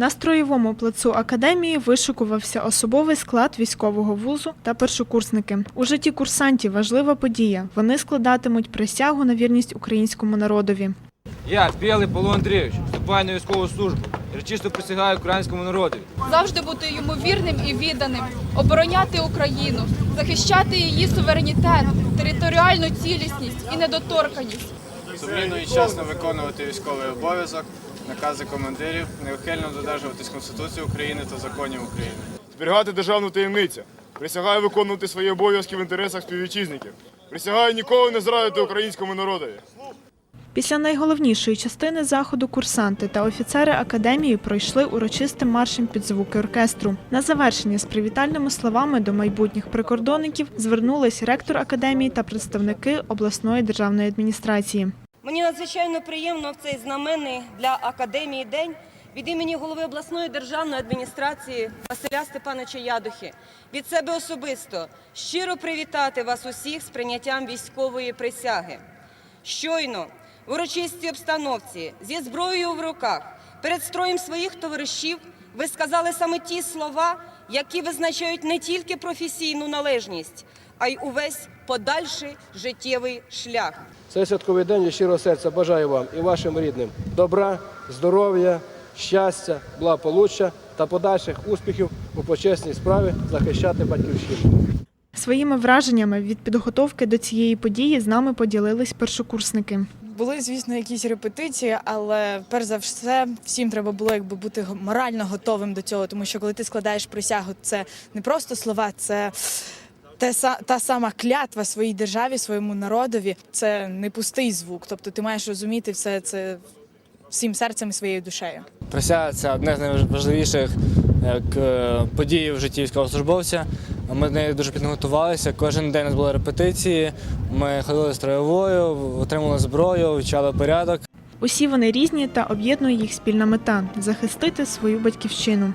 На строєвому плацу академії вишикувався особовий склад військового вузу та першокурсники. У житті курсантів важлива подія. Вони складатимуть присягу на вірність українському народові. Я, Білий Павло Андрійович, вступаю на військову службу речисто присягаю українському народу. завжди бути йому вірним і відданим, обороняти Україну, захищати її суверенітет, територіальну цілісність і недоторканість. Сумлінно і чесно виконувати військовий обов'язок, накази командирів, неухильно додержуватись Конституції України та законів України. зберігати державну таємницю. Присягаю виконувати свої обов'язки в інтересах співвітчизників. Присягаю ніколи не зрадити українському народові. Після найголовнішої частини заходу курсанти та офіцери академії пройшли урочистим маршем під звуки оркестру. На завершення з привітальними словами до майбутніх прикордонників звернулись ректор академії та представники обласної державної адміністрації. Мені надзвичайно приємно в цей знаменний для академії день від імені голови обласної державної адміністрації Василя Степановича Ядухи від себе особисто щиро привітати вас усіх з прийняттям військової присяги. Щойно в урочистій обстановці зі зброєю в руках перед строєм своїх товаришів ви сказали саме ті слова, які визначають не тільки професійну належність, а й увесь подальший життєвий шлях. Цей святковий день від щирого серця бажаю вам і вашим рідним добра, здоров'я, щастя, благополуччя та подальших успіхів у почесній справі захищати батьківщину. Своїми враженнями від підготовки до цієї події з нами поділились першокурсники. Були, звісно, якісь репетиції, але перш за все всім треба було якби бути морально готовим до цього, тому що коли ти складаєш присягу, це не просто слова, це те та сама клятва своїй державі, своєму народові. Це не пустий звук. Тобто ти маєш розуміти все це всім серцем і своєю душею. Присяга це одне з найважливіших як, е, подій в житті військовослужбовця. Ми до неї дуже підготувалися. Кожен день у нас були репетиції. Ми ходили строєвою, отримали зброю, вивчали порядок. Усі вони різні та об'єднує їх спільна мета захистити свою батьківщину.